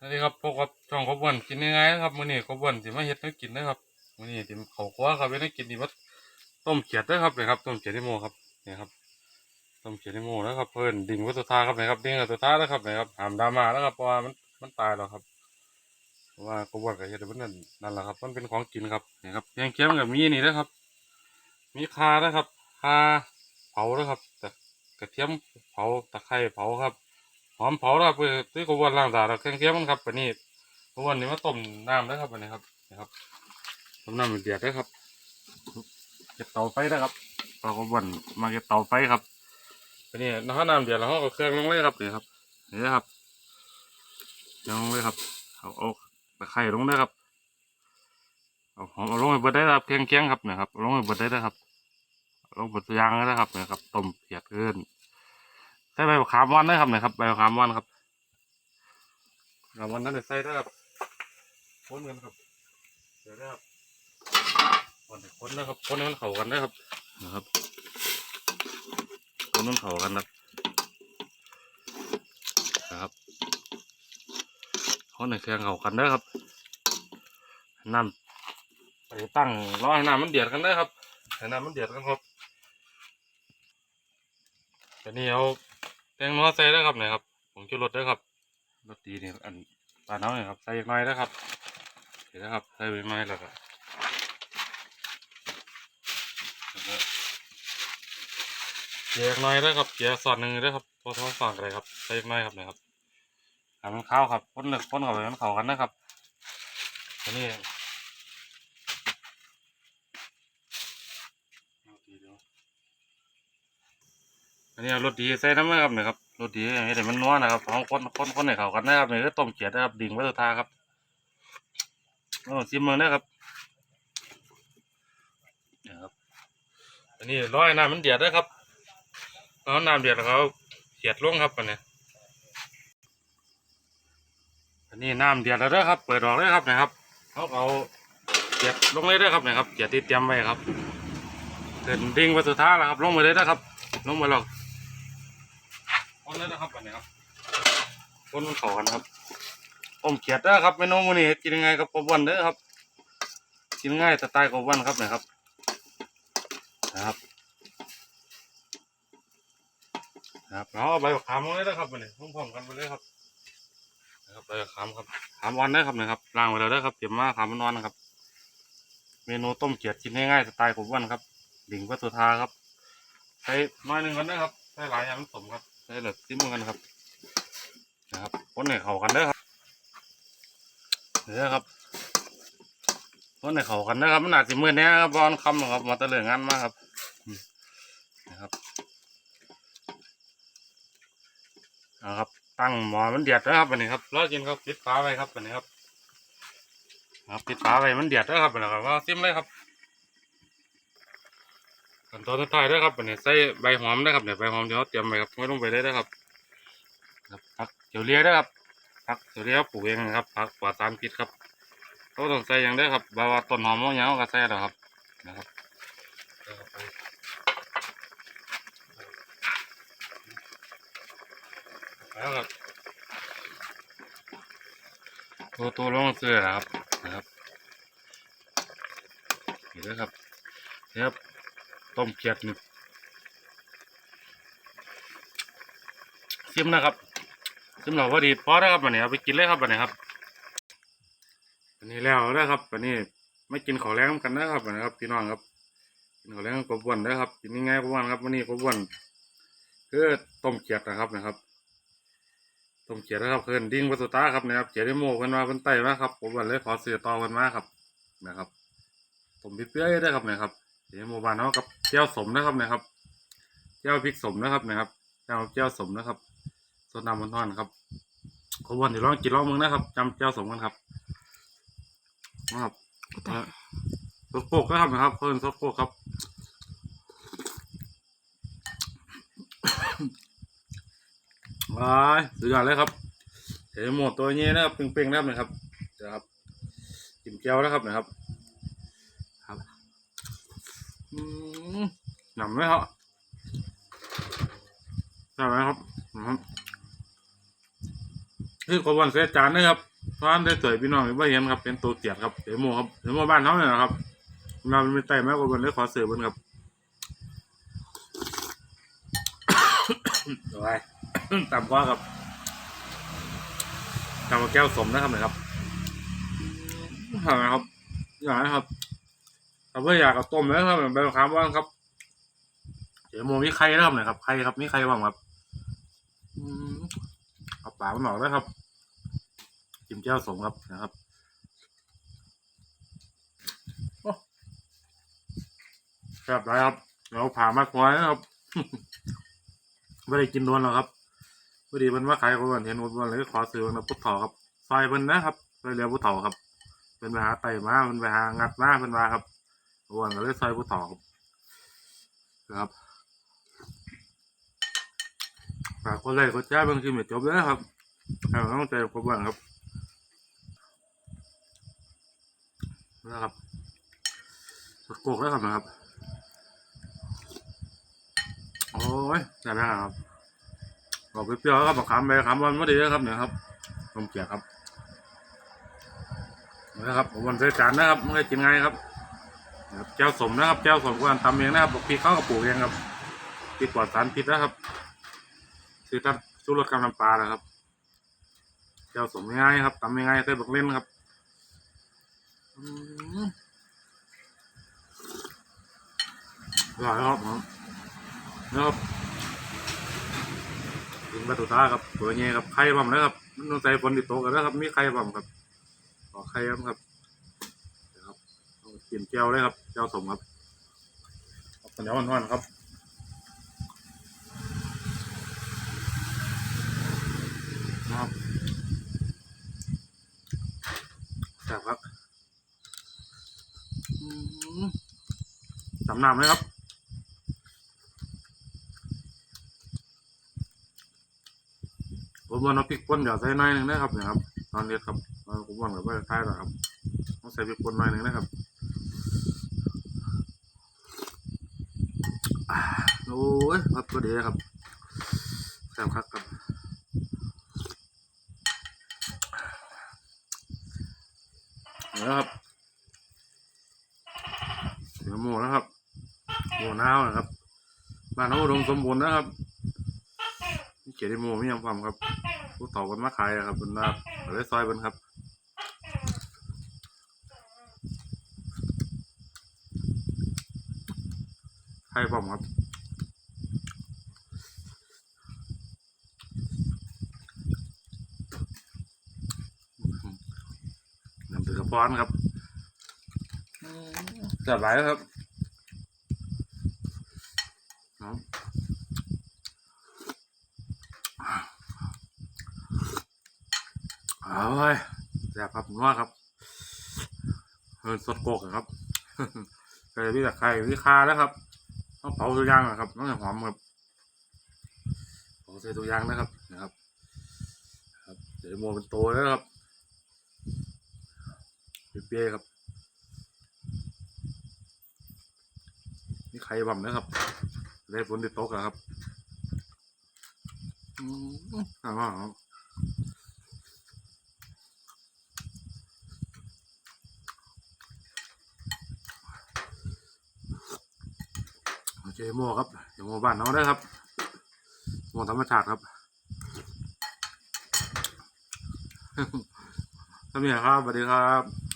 สวัสดีครับพบกับช่องขบวนกินยังไงนะครับมื้อนี้ขบวนสิมาเฮ็ดให้กินนะครับมื้อนี้สิเขาครัวครับเฮ็ดให้กินนี่ว่าต้มเขียดเด้อครับนี่ครับต้มเขียดที่โมครับนี่ครับต้มเขียดที่โมแล้วครับเพิ่นดิ่งวัตถุธาครับนี่ครับดิ่งวัตถุธาแล้วครับนี่ครับหามดามาแล้วครับเพราะว่ามันมันตายแล้วครับเพราะว่าขบวนก็เฮ็ดมันนั่นนั่นแหละครับ มันเป็นของกินครับนี่ครับแกงเขียวกับมีนี่นะครับ มีคานะครับคาเผานะครับต่กระเทียมเผาตะไคร้เผาครับ หอมเผาแล้วครับคือที่กระวนล่างตาเราเครื่องเคียงมันครับอันนี้กระวนนี่มาต้มน้ำนะครับอันนี้ครับนะครับต้มน้ำเดือดนะครับเก็บเตาไฟนะครับเรากระวนมาเก็บเตาไฟครับอันนี้น้ำน้ำเดือดแล้วเราก็เครื่องลงเลยครับนี่ครับนี่นะครับลงเลยครับเอาเอาตะไคร้ลงเลยครับเอาหอมเอาลงไปเบิดได้ครับเครื่องเคียงครับนะครับเอาลงไปเบิดได้นะครับเอาลงเบิดยางเลยนะครับนะครับต้มเปียกขึ้น ใส่ใบขามวันนะครับนะครับใบขามวันครับขามวันนั้นได้ใส่ด้ครับคนกันครับเดี๋ยวนะครับวันนี้คนนะครับคนให้มันเข้ากันนะครับนะครับคนมันเข้ากันนะครับนะครับคนในเครื่องเข้ากันนะครับน้ำไปตั้งรอให้น้ำมันเดือดกันได้ครับให้น้ำมันเดือดกันครับตอนนี้เอา แตงนัวใส่ได้ครับเนี่ยครับผมชูรสได้ครับรสดีนี่อันปลาเน้าเนี่ยครับใส่อีกหน่อยนะครับเห็นนะครับใส่ไปหน่อยแล้วก็แล้วก็เกลืออีกหน่อยได้ครับเกลือสอดหนึ่งได้ครับพอท้องฝั่งอะไรครับใส่อีกหน่อยครับเนี่ยครับให้มันเข้าวครับพ่นเลือกพ่นเข้าไปมันเข้ากันนะครับอันนี้เอาทีเดียว อันนี้เอารสดีใส่น้ำนะครับเนี่ยครับรสดีอย่างนี้แต่มันนัวนะครับของคนคนคนให้เขากันนะครับนี่ก็ต้มเกี๊ยวนะครับดิ่งวัตถุทาครับโอ้ชิมมือนะครับนี่ครับ อันนี้ร้อยน้ำมันเดือดนะครับเอาน้ำเดือดแล้วเขาเกียดลงครับอันนี้อันนี้น้ำเดือดแล้วเด้อครับ เปิดออกเลยครับนะครับเขาเอาเกียดลงเลยเด้อครับนะครับเกียดที่เตรียมไว้ครับเกิดดิ่งวัตถุทาแล้วครับ ลงไปเลยนะครับลงไปหรอก คนเลยนะครับอันนี้ครับคนมันเขอกันครับต้มเขียดเด้อครับเมนูมื้อนี้กินยังไงกับกบวันเด้อครับ กินง่ายสไตล์กบวันครับเนะครับนะครับนะครับเอาใบมะขามลงเลยนะครับอันนี้พร้อมๆกันไปเลยครับนะครับใบมะขามครับขามวันเด้ครับนะครับล้างไว้แล้วเด้ครับเตรียมมาขามมันนอนนะครับ เมนูต้มเขียดกินง่ายๆสไตล์กบวันครับดิ่งวัตถุทาครับใส่น้อยหนึ่งก่อนนะครับใส่หลายอย่างมันสมครับ ใส่เหลือซิมกันครับ นะครับคนไหนเขากันเด้อครับเด้อครับคนไหนเขากันเด้ครับมันอาจจะมืดแน่ครับบอลคำหรอกครับมาตะเลืองงานมากครับนะครับเอาครับ ตั้งหมอมันเดือดแล้วครับอันนี้ครับรอกินครับปิดฝาไว้ครับอันนี้ครับครับปิดฝาไว้มันเดือดแล้วครับอันนี้ครับว่าซิมเลยครับ ขั้นตอนสุดท้ายด้วยครับอันนี้ใส่ใบหอมด้ครับเนี่ยใบหอมที่เขาเตรียมไว้ครับไม่ลงไปได้ด้วครับครับผักเขียวเลียด้ครับผักเขียวเลียปลูกเองนะครับผักปลอดสารพิษครับต้องใส่อย่างเด้ครับบาวาต้นหอมมะยาวก็ใส่แล้วครับนะครับแล้วครับตัวตัวลงเสื้อนะครับนะครับนี่ด้วยครับนี่ครับ ต้มเกียดนี่ซิมนะครับซึ่งเราพอดีพอแล้วครับวันนี้เอาไปกินเลยครับวันนี้ครับวันนี้แล้วนะครับวันนี้ไม่กินข้าวแรงกันนะครับวันนี้ครับพี่น้องครับ กินข้าวแรงกบวนนะครับกินง่ายๆกบวนครับวันนี้กบวนคือต้มเกียดนะครับนะครับต้มเกียดนะครับเพื่อนดิ้งวัตถุตาครับนะครับเกียดได้โม่เพิ่นมาเพิ่นไต่มาครับกบวนเลยขอเสือต่อเพิ่นมาครับนะครับต้มเปรี้ยวๆได้ครับนะครับ เดี๋ยวโมบานเนาะกับเจ้าสมนะครับนะครับเจ้าพริกสมนะครับนะครับเจ้าเจ้าสมนะครับสดน้ำมันทอนครับขบวนเดี๋ยวลองกินลองมึงนะครับจำเจ้าสมกันครับนะครับเอ่อสดโคกนะครับนะครับเพิ่นสดโคกครับว้ายสุดยอดเลยครับเห็นหมดตัวนี้นะครับเป่งๆนะครับนะครับเดี๋ยวครับกินแก้วนะครับนะครับอืม หนำไหมครับหนำไหมครับอืมนี่ขบวนเสียจานนะครับเพราะอันได้สวยพี่น้องไม่เห็นครับ เป็นตัวเกียรครับเดี๋ยโมครับเดี๋ยโมบ้านเขาเนี่ยนะครับเราไม่ไต่แม่ขบวนเลยขอเสือเบนครับอไว้ต่ำกว่าครับต่ำกว่าแก้วสมนะครับนะครับหาครับอยากนะครับ ถ้าเพื่ออยากกับต้มแล้วครับแบบคำว่างครับ เดี๋ยวโมมีไข่นะครับหน่อยครับไข่ครับมีไข่บ้างครับอืมเอาปากมันออกแล้วครับจิ้มแก้วสมครับนะครับโอ้แซ่บไรครับเราผ่ามากกว่านะครับไม่ได้กินโดนหรอกครับพอดีมันว่าขายคนวันเห็นคนวันเลยขอซื้อมาพุทธอครับซอยเพิ่นนะครับซอยเรียวพุทธอครับเป็นไปหาไต่มาเป็นไปหางัดมาเป็นมาครับ คนวันก็เลยซอยพุทธอครับนะครับฝากคนแรกคนแจ้บางทีไม่จบเลยนะครับให้กำลังใจคนวันครับนะครับสดโกกแล้วครับนะครับ โอ้ยได้ครับบอกไปเปรี้ยวๆครับบอกคำไปคำวันไม่ดีนะครับเนี่ยครับต้มเกียวครับนะครับผมวันเสจานนะครับไม่ได้กินง่ายครับ นะครับแก้วสมนะครับแก้วสมกวนตำเองนะครับบอกพี่เข้าวกับปลูกเองครับพี่ปลอดสารพิษนะครับ ซื้อตั้งชูรสกับน้ำปลานะครับแก้วสมง่ายครับตำง่ายใส่บักเล่นครับอืมอร่อยครับนะครับถึงประตูตาครับตัวนี้ครับไข่บ่มนะครับน้องใส่ฝนติดโตะกันนะครับมีไข่บ่มครับขอไข่ครับครับ เอากินแก้วเลยครับแก้วสมครับเอาข้าวเหนียวอ่อนๆครับนะครับแซ่บครับอืมสำน้ำเลยครับผมว่าน้ำพริกป่นเดี๋ยวใส่หน่อยหนึ่งนะครับเนี่ยครับตอนนี้ครับเอาผมว่าแบบว่าท้ายแล้วครับต้องใส่พริกป่นหน่อยหนึ่งนะครับอ่า โอ้ยครับก็ดีนะครับแซ่บครับครับนี่นะครับเดี๋ยวหมูนะครับหมูน้าวนะครับบ้านเขาอุดมสมบูรณ์นะครับนี่เกียรติโมไม่ยังความครับผู้ต่อกันมาขายอะครับเป็นว่าเอาได้ซอยเป็นครับไข่ผมครับน้ำตือกระ ป้อนครับจัดหลายครับเอาไว้แซ่บครับผมว่าครับเออสดโกกอครับใส่พี่ตะไคร้พี่คาแล้วครับต้องเผาตัวยางนะครับต้องหอมครับเผาใส่ตัวยางนะครับนะครับ ครับเดี๋ยวโมเป็นโตแล้วครับ เปี้ยครับนี่ไข่บ่มนะครับได้ฝนติดตกอะครับอืมอ่าครับโอเคโม่ครับเดี๋ยวโม่บ้านน้องได้ครับโม่ธรรมชาติครับท่านผู้ใหญ่ครับสวัสดีครับ